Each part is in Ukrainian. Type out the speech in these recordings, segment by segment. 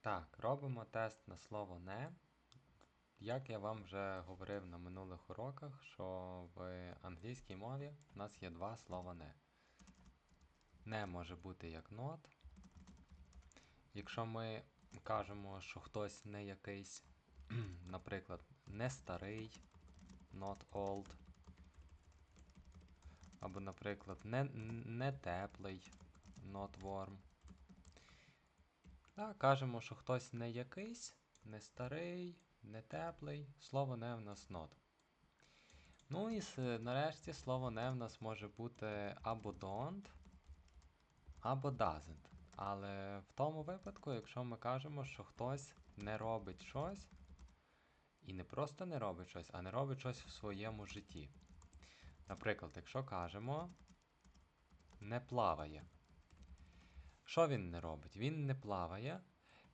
Так, робимо тест на слово не. Як я вам вже говорив на минулих уроках, що в англійській мові у нас є два слова не. Не може бути як not. Якщо ми кажемо, що хтось не якийсь, наприклад, не старий, not old. Або, наприклад, не, не теплий, not warm. Так, кажемо, що хтось не якийсь, не старий, не теплий. Слово не в нас not. Ну і нарешті слово не в нас може бути або don't, або doesn't. Але в тому випадку, якщо ми кажемо, що хтось не робить щось, і не просто не робить щось, а не робить щось в своєму житті. Наприклад, якщо кажемо не плаває. Що він не робить? Він не плаває.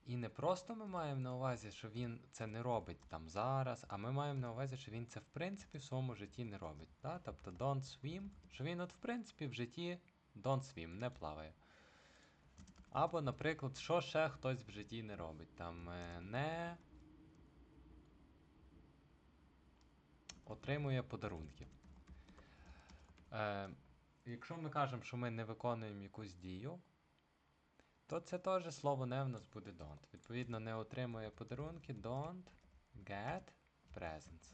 І не просто ми маємо на увазі, що він це не робить там зараз, а ми маємо на увазі, що він це в принципі в своєму житті не робить. Да? Тобто don't swim, що він от в принципі в житті don't swim, не плаває. Або, наприклад, що ще хтось в житті не робить. Там е, не отримує подарунки. Е, якщо ми кажемо, що ми не виконуємо якусь дію, то це теж слово не в нас буде don't. Відповідно, не отримує подарунки, don't get presents.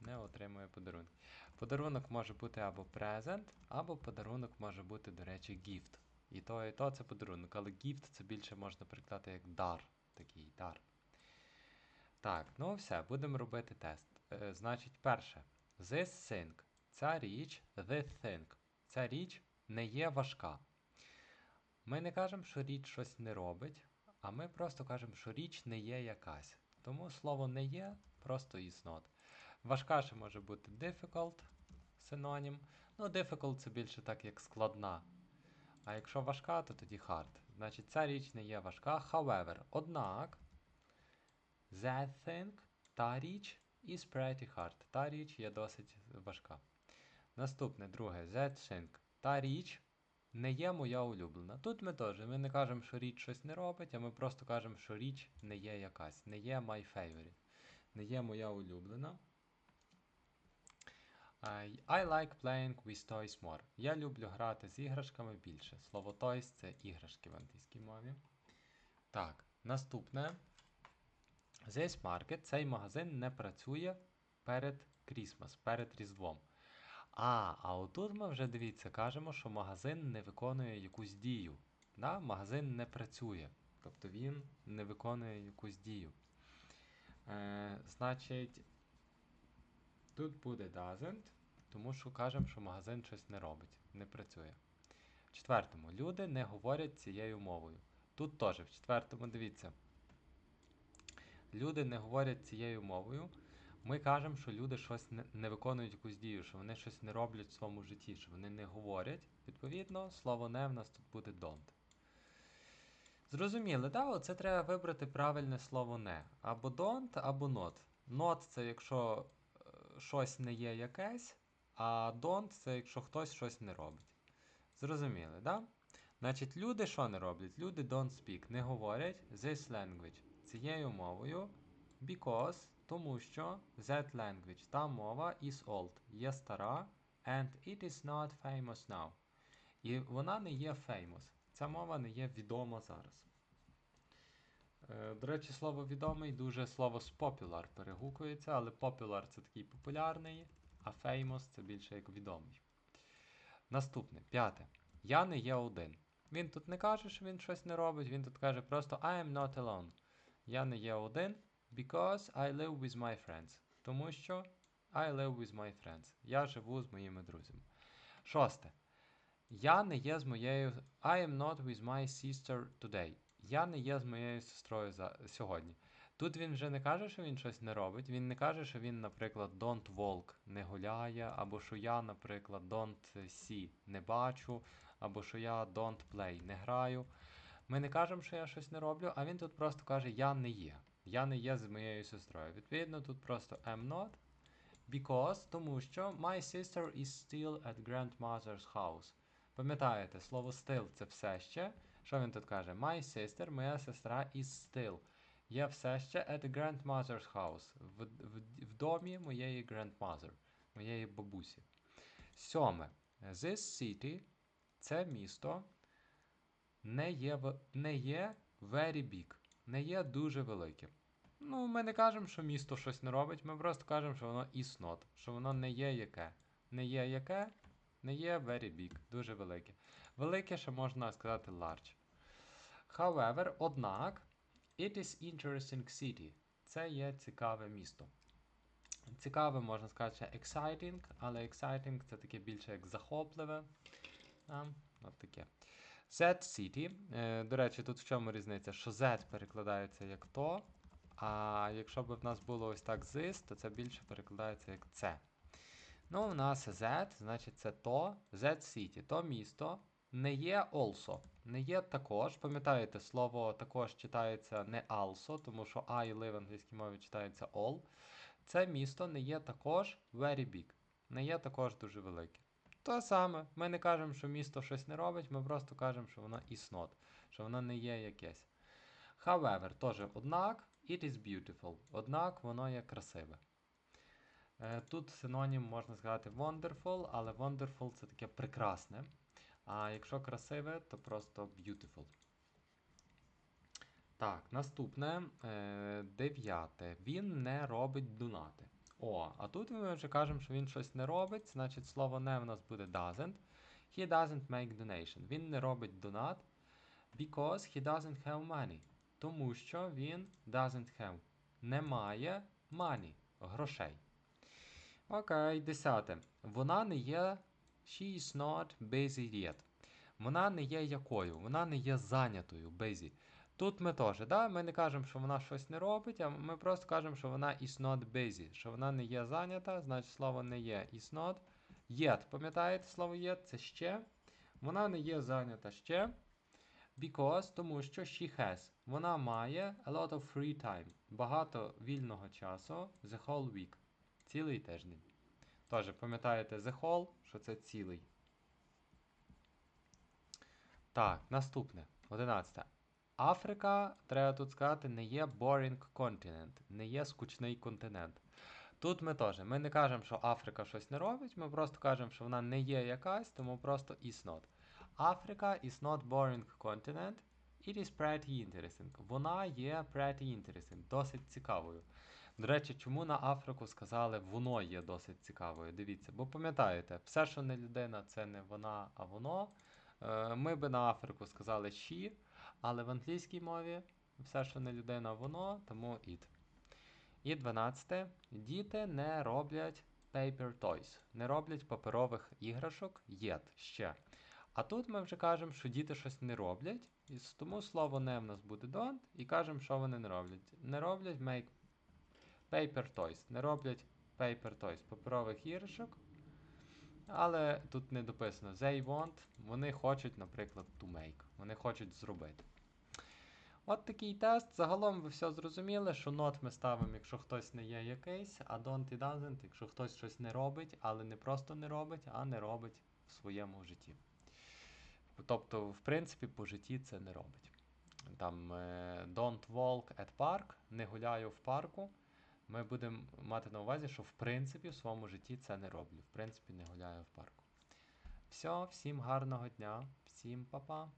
Не отримує подарунки. Подарунок може бути або present, або подарунок може бути, до речі, gift. І то, і то це подарунок, але gift це більше можна переклати як дар. Такий дар. Так, ну все, будемо робити тест. Е, значить, перше. This thing. Ця річ, this thing. Ця річ не є важка. Ми не кажемо, що річ щось не робить, а ми просто кажемо, що річ не є якась. Тому слово не є просто is not. Важка ще може бути difficult, синонім. Ну, difficult це більше так, як складна. А якщо важка, то тоді hard. Значить, ця річ не є важка. However, однак, that thing, та річ is pretty hard. Та річ є досить важка. Наступне, друге, that thing. Та річ не є моя улюблена. Тут ми теж ми не кажемо, що річ щось не робить, а ми просто кажемо, що річ не є якась, не є my favorite, не є моя улюблена. I, like playing with toys more. Я люблю грати з іграшками більше. Слово toys це іграшки в англійській мові. Так, наступне. This market, цей магазин не працює перед Christmas, перед Різдвом. А, а отут ми вже дивіться, кажемо, що магазин не виконує якусь дію. Да? Магазин не працює. Тобто він не виконує якусь дію. Е, значить, тут буде doesn't, тому що кажемо, що магазин щось не робить, не працює. В четвертому, люди не говорять цією мовою. Тут теж, в четвертому, дивіться. Люди не говорять цією мовою. Ми кажемо, що люди щось не, виконують якусь дію, що вони щось не роблять в своєму житті, що вони не говорять. Відповідно, слово не в нас тут буде don't. Зрозуміли, да? Оце треба вибрати правильне слово не. Або don't, або not. Not це якщо е, щось не є якесь, а don't це якщо хтось щось не робить. Зрозуміли, да? Значить, люди що не роблять? Люди don't speak, не говорять this language цією мовою, because, тому що that language, та мова is old, є стара, and it is not famous now. І вона не є famous. Ця мова не є відома зараз. Е, До речі, слово відомий дуже слово з popular перегукується, але popular це такий популярний, а famous це більше як відомий. Наступне, п'яте. Я не є один. Він тут не каже, що він щось не робить, він тут каже просто I am not alone. Я не є один, because I live with my friends. Тому що I live with my friends. Я живу з моїми друзями. Шосте. Я не є з моєю. I am not with my sister today. Я не є з моєю сестрою за... сьогодні. Тут він вже не каже, що він щось не робить. Він не каже, що він, наприклад, don't walk не гуляє, або що я, наприклад, don't see не бачу, або що я don't play не граю. Ми не кажемо, що я щось не роблю, а він тут просто каже, я не є. Я не є з моєю сестрою. Відповідно, тут просто am not. Because, тому що my sister is still at grandmother's house. Пам'ятаєте, слово still це все ще. Що він тут каже? My sister, моя сестра is still. Є все ще at the grandmother's house. В, в, в домі моєї grandmother, моєї бабусі. Сьоме. This city, це місто, не є, не є very big, не є дуже великим. Ну, ми не кажемо, що місто щось не робить, ми просто кажемо, що воно not, що воно не є яке. Не є яке, не є very big, дуже велике. Велике ще можна сказати large. However, однак, it is interesting city. Це є цікаве місто. Цікаве, можна сказати, ще exciting, але exciting це таке більше як захопливе. А, от таке. Z City. Е, до речі, тут в чому різниця? Що Z перекладається як то, а якщо б в нас було ось так this, то це більше перекладається як це. Ну, у нас Z, значить це то, Z City, то місто. Не є also, не є також. Пам'ятаєте, слово також читається не also, тому що I live в англійській мові читається all. Це місто не є також very big, не є також дуже велике. То саме, ми не кажемо, що місто щось не робить, ми просто кажемо, що воно is що воно не є якесь. However, теж однак, it is beautiful, однак воно є красиве. Е, Тут синонім можна сказати wonderful, але wonderful це таке прекрасне. А якщо красиве, то просто beautiful. Так, наступне е, дев'яте. Він не робить донати. О, а тут ми вже кажемо, що він щось не робить, значить слово не в нас буде doesn't. He doesn't make donation. Він не робить донат. Because he doesn't have money. Тому що він doesn't have. Не має money. Грошей. Окей, десяте. Вона не є. She is not busy yet. Вона не є якою, вона не є зайнятою, busy. Тут ми теж, да? ми не кажемо, що вона щось не робить, а ми просто кажемо, що вона is not busy, що вона не є зайнята, значить слово не є is not. Yet, пам'ятаєте слово yet? Це ще. Вона не є зайнята ще. Because, тому що she has. Вона має a lot of free time. Багато вільного часу. The whole week. Цілий тиждень. Тож, пам'ятаєте the whole, що це цілий. Так, наступне. 11. Африка, треба тут сказати, не є boring continent, не є скучний континент. Тут ми теж. Ми не кажемо, що Африка щось не робить, ми просто кажемо, що вона не є якась, тому просто is not. Африка is not boring continent. It is pretty interesting. Вона є pretty interesting, досить цікавою. До речі, чому на Африку сказали воно є досить цікавою? Дивіться, бо пам'ятаєте, все, що не людина, це не вона, а воно. Е, Ми би на Африку сказали she, але в англійській мові все, що не людина, воно, тому it. І 12. Діти не роблять paper toys, не роблять паперових іграшок yet, ще. А тут ми вже кажемо, що діти щось не роблять, і тому слово не в нас буде don't, і кажемо, що вони не роблять. Не роблять make paper toys, не роблять paper toys, паперових іграшок. Але тут не дописано they want, вони хочуть, наприклад, to make. Вони хочуть зробити. От такий тест. Загалом ви все зрозуміли, що not ми ставимо, якщо хтось не є якийсь, а don't і doesn't, якщо хтось щось не робить, але не просто не робить, а не робить в своєму житті. Тобто, в принципі, по житті це не робить. Там е, don't walk at park, не гуляю в парку. Ми будемо мати на увазі, що в принципі в своєму житті це не роблю. В принципі, не гуляю в парку. Все, всім гарного дня, всім па-па.